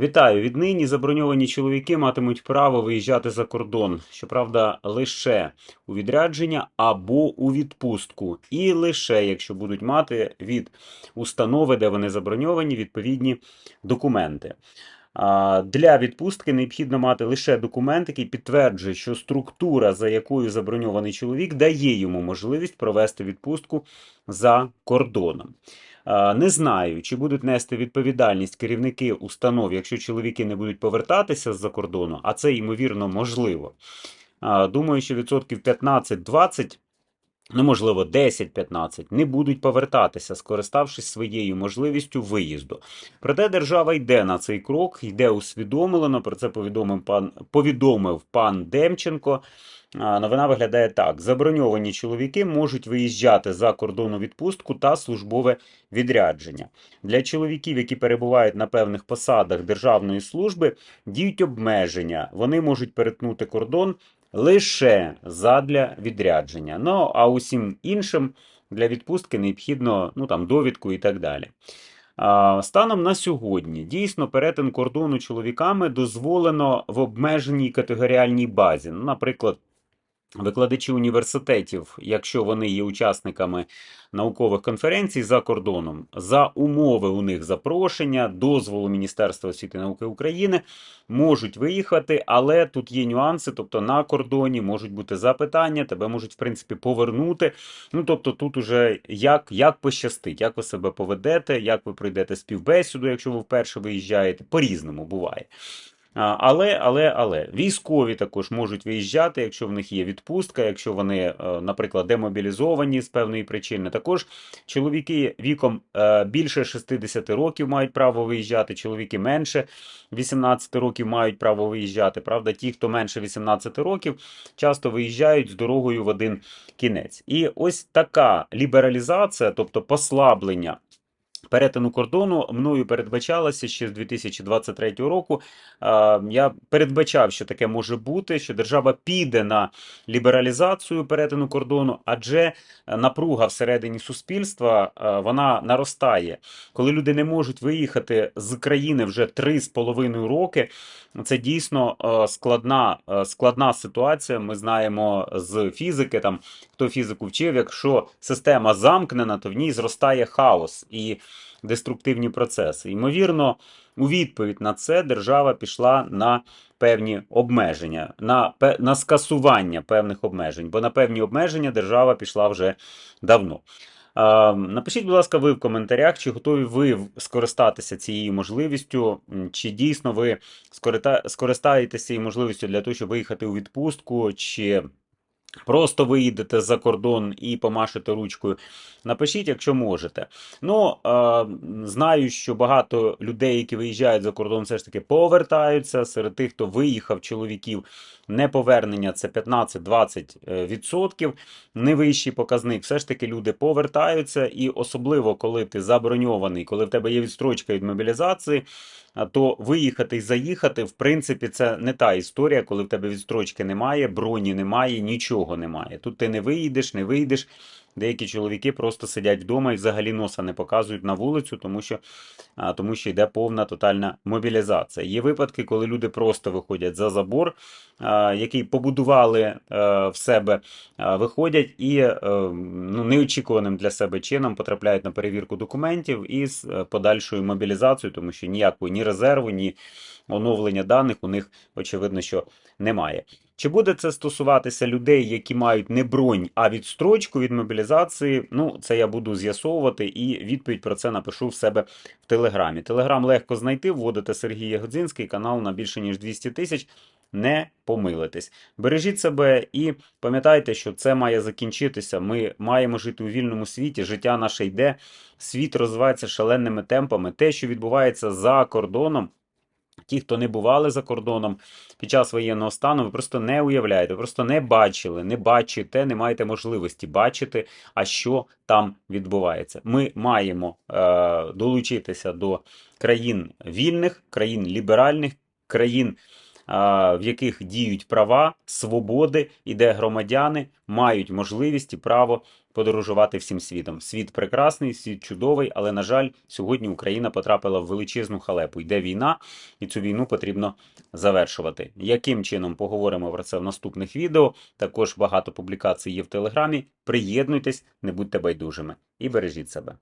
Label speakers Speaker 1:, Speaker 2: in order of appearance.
Speaker 1: Вітаю! Віднині заброньовані чоловіки матимуть право виїжджати за кордон. Щоправда, лише у відрядження або у відпустку, і лише якщо будуть мати від установи, де вони заброньовані, відповідні документи. Для відпустки необхідно мати лише документ, який підтверджує, що структура, за якою заброньований чоловік, дає йому можливість провести відпустку за кордоном. Не знаю, чи будуть нести відповідальність керівники установ, якщо чоловіки не будуть повертатися з-за кордону, а це ймовірно можливо. Думаю, що відсотків 15-20, ну можливо 10-15, не будуть повертатися, скориставшись своєю можливістю виїзду. Проте держава йде на цей крок, йде усвідомлено. Про це повідомив пан повідомив пан Демченко. Новина виглядає так: заброньовані чоловіки можуть виїжджати за кордон у відпустку та службове відрядження. Для чоловіків, які перебувають на певних посадах державної служби, діють обмеження. Вони можуть перетнути кордон лише задля відрядження. Ну а усім іншим для відпустки необхідно ну, там, довідку і так далі. Станом на сьогодні дійсно перетин кордону чоловіками дозволено в обмеженій категоріальній базі. Ну, наприклад, викладачі університетів, якщо вони є учасниками наукових конференцій за кордоном, за умови у них запрошення, дозволу Міністерства освіти і науки України, можуть виїхати, але тут є нюанси, тобто на кордоні можуть бути запитання, тебе можуть, в принципі, повернути. Ну, тобто, тут уже як, як пощастить, як ви себе поведете, як ви пройдете співбесіду, якщо ви вперше виїжджаєте, по-різному буває. Але, але, але військові також можуть виїжджати, якщо в них є відпустка, якщо вони, е, наприклад, демобілізовані з певної причини. Також чоловіки віком е, більше 60 років мають право виїжджати, чоловіки менше 18 років мають право виїжджати. Правда, ті, хто менше 18 років, часто виїжджають з дорогою в один кінець. І ось така лібералізація, тобто послаблення. Перетину кордону мною передбачалося ще з 2023 року. Е, Я передбачав, що таке може бути, що держава піде на лібералізацію перетину кордону, адже напруга всередині суспільства е, вона наростає. Коли люди не можуть виїхати з країни вже 3,5 роки, це дійсно е, складна, е, складна ситуація. Ми знаємо з фізики, там хто фізику вчив, якщо система замкнена, то в ній зростає хаос і деструктивні процеси. Ймовірно, у відповідь на це держава пішла на певні обмеження, на, на скасування певних обмежень, бо на певні обмеження держава пішла вже давно. Напишіть, будь ласка, ви в коментарях, чи готові ви скористатися цією можливістю, чи дійсно ви скористаєтеся цією можливістю для того, щоб виїхати у відпустку, чи просто виїдете за кордон і помашете ручкою. Напишіть, якщо можете. Ну, е, знаю, що багато людей, які виїжджають за кордон, все ж таки повертаються. Серед тих, хто виїхав, чоловіків, неповернення це 15-20%. е, відсотків. Не вищий показник. Все ж таки люди повертаються, і особливо, коли ти заброньований, коли в тебе є відстрочка від мобілізації, то виїхати і заїхати, в принципі, це не та історія, коли в тебе відстрочки немає, броні немає, нічого немає. Тут ти не виїдеш, не вийдеш. Деякі чоловіки просто сидять вдома і взагалі носа не показують на вулицю, тому що, а, тому що йде повна тотальна мобілізація. Є випадки, коли люди просто виходять за забор, а, який побудували е, в себе, а, виходять і е, ну, неочікуваним для себе чином потрапляють на перевірку документів і з е, подальшою мобілізацією, тому що ніякої ні резерву, ні оновлення даних у них очевидно, що немає. Чи буде це стосуватися людей, які мають не бронь, а відстрочку від мобілізації? Ну, це я буду з'ясовувати і відповідь про це напишу в себе в Телеграмі. Телеграм легко знайти, вводите Сергій Ягодзинський, канал на більше ніж 200 тисяч. Не помилитесь. Бережіть себе і пам'ятайте, що це має закінчитися. Ми маємо жити у вільному світі. Життя наше йде, світ розвивається шаленими темпами. Те, що відбувається за кордоном. Ті, хто не бували за кордоном під час воєнного стану, ви просто не уявляєте, просто не бачили, не бачите, не маєте можливості бачити, а що там відбувається. Ми маємо е, долучитися до країн вільних, країн ліберальних, країн в яких діють права, свободи, і де громадяни мають можливість і право подорожувати всім світом. Світ прекрасний, світ чудовий, але, на жаль, сьогодні Україна потрапила в величезну халепу. Йде війна, і цю війну потрібно завершувати. Яким чином поговоримо про це в наступних відео? Також багато публікацій є в Телеграмі. Приєднуйтесь, не будьте байдужими і бережіть себе.